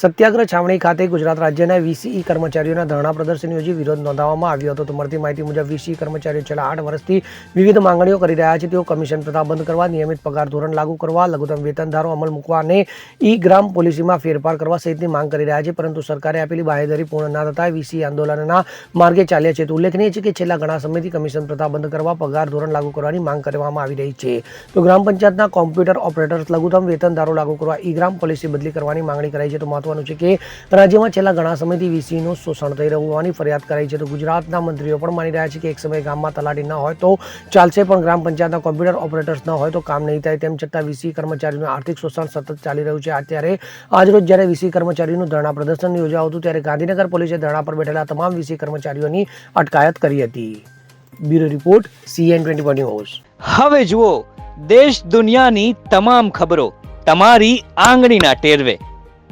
સત્યાગ્રહ છાવણી ખાતે ગુજરાત રાજ્યના વીસીઈ કર્મચારીઓના ધરણા પ્રદર્શન યોજી વિરોધ નોંધાવવામાં આવ્યો હતો. તો મળતી માહિતી મુજબ વીસીઈ કર્મચારીઓ છેલ્લા આઠ વર્ષથી વિવિધ માંગણીઓ કરી રહ્યા છે. તેઓ કમિશન પ્રથા બંધ કરવા, નિયમિત પગાર ધોરણ લાગુ કરવા, લઘુત્તમ વેતનધારો અમલ મૂકવા અને ઈ ગ્રામ પોલિસીમાં ફેરફાર કરવા સહિતની માંગ કરી રહ્યા છે. પરંતુ સરકારે આપેલી બાહેધરી પૂર્ણ ના થતા વીસી આંદોલનના માર્ગે ચાલ્યા છે. તો ઉલ્લેખનીય છે કે છેલ્લા ઘણા સમયથી કમિશન પ્રથા બંધ કરવા, પગાર ધોરણ લાગુ કરવાની માંગ કરવામાં આવી રહી છે. તો ગ્રામ પંચાયતના કોમ્પ્યુટર ઓપરેટર્સ લઘુત્તમ વેતનધારો લાગુ કરવા ઈ ગ્રામ પોલિસી બદલી કરવાની માંગણી કરાઈ છે. તો મહત્વનું છે કે રાજ્યમાં છેલ્લા ઘણા સમયથી વીસીનું શોષણ થઈ રહ્યું હોવાની ફરિયાદ કરાઈ છે. તો ગુજરાતના મંત્રીઓ પણ માની રહ્યા છે કે એક સમયે ગામમાં તલાટી ન હોય તો ચાલશે, પણ ગ્રામ પંચાયતના કોમ્પ્યુટર ઓપરેટર્સ ન હોય તો કામ નહીં થાય. તેમ છતાં વીસી કર્મચારીનું આર્થિક શોષણ સતત ચાલી રહ્યું છે. અત્યારે આજરોજ જ્યારે વીસી કર્મચારીનું ધરણા પ્રદર્શન યોજાયું હતું, ત્યારે ગાંધીનગર પોલીસે ધરણા પર બેઠેલા તમામ વીસી કર્મચારીઓની અટકાયત કરી હતી. Bureau report, CN twenty one news. હવે જુઓ, દેશ દુનિયાની તમામ ખબરો તમારી આંગળીના ટેરવે.